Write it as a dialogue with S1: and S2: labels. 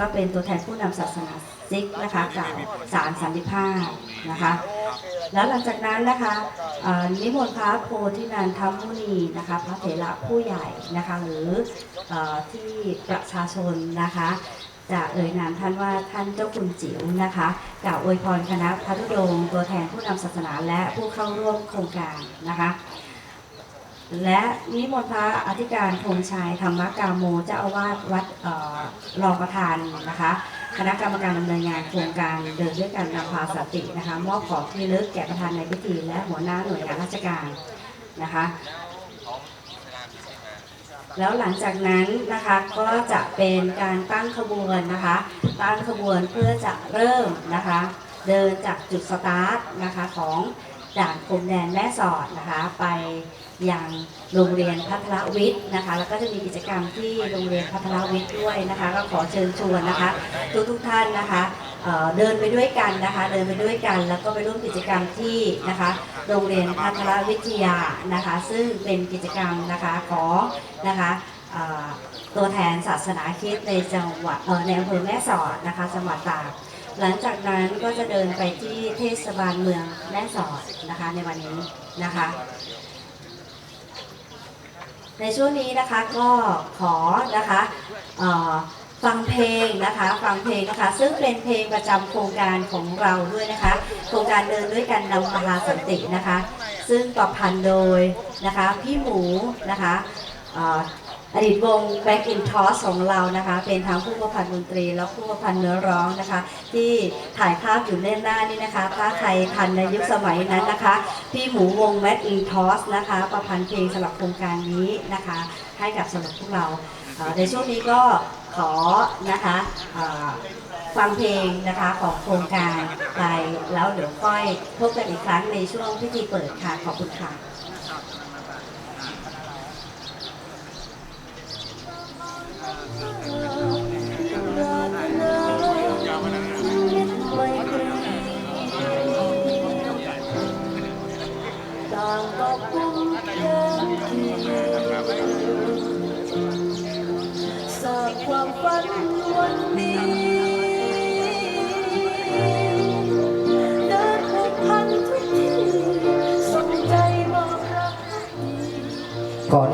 S1: ก็เป็นตัวแทนผู้นำศาสนาซิกนะคะกล่าวสารสันติภาพนะคะ แล้วหลังจากนั้นนะคะนิมนต์พระโพธินันทมุนีนะคะพระเถระผู้ใหญ่นะคะหรืออที่ประชาชนนะคะจะเอ่ยนามท่านว่าท่านเจ้าคุณจิ๋วนะคะกล่าวอวยพรคณะพระธุดงค์ตัวแทนผู้นำศาสนาและผู้เข้าร่วมโครงการนะคะ และนิมนต์พระอธิการธงชัยธรรมกาโมเจ้าอาวาสวัดรองประธานนะคะ คณะกรรมการดำเนินงานโครงการเดินด้วยกันนำพาสตินะคะมอบของที่ลึกแก่ประธานในพิธี และหัวหน้าหน่วยงานราชการนะคะแล้วหลังจากนั้นนะคะก็จะเป็นการตั้งขบวนนะคะ ตั้งขบวนเพื่อจะเริ่มนะคะ เดินจากจุดสตาร์ทนะคะของ ด่านพรมแดนแม่สอดนะคะไปยังโรงเรียนพัทรวิทย์นะคะ แล้วก็จะมีกิจกรรมที่โรงเรียนพัทรวิทย์ด้วยนะคะ ก็ขอเชิญชวนนะคะ ทุกทุกท่านนะคะเเดินไปด้วยกันนะคะ เดินไปด้วยกัน แล้วก็ไปร่วมกิจกรรมที่นะคะ โรงเรียนพัทรวิทยานะคะ ซึ่งเป็นกิจกรรมนะคะขอนะคะ ตัวแทนศาสนาคริสต์ในจังหวัดในอำเภอแม่สอดนะคะจังหวัดตากหลังจากนั้นก็จะเดินไปที่เทศบาลเมืองแม่สอดนะคะในวันนี้นะคะ ในช่วงนี้นะคะก็ขอนะคะฟังเพลงนะคะฟังเพลงนะคะ ซึ่งเป็นเพลงประจำโครงการของเราด้วยนะคะ โครงการเดินด้วยกันนำพาสันตินะคะ ซึ่งประพันธ์โดยนะคะพี่หมูนะคะ อดีตวง Back in Toss ของเรานะคะ เป็นทั้งผู้ประพันธ์ดนตรี และผู้ประพันธ์เนื้อร้องนะคะ ที่ถ่ายภาพอยู่เล่นหน้านี่นะคะถ้าใครทันในยุคสมัยนั้นนะคะพี่หมูวง Back in Toss นะคะ ประพันธ์เพลงสำหรับโครงการนี้นะคะ ให้กับสำหรับพวกเรา ในช่วงนี้ก็ขอนะคะฟังเพลงนะคะของโครงการไปแล้วเดี๋ยวค่อยพบกันอีกครั้งในช่วงพิธีเปิดค่ะขอบคุณค่ะา
S2: งก็คุ้มกันสากความฝันวันนี้เดินผูกพันทุกที่สนใจบอกรัก ก่อน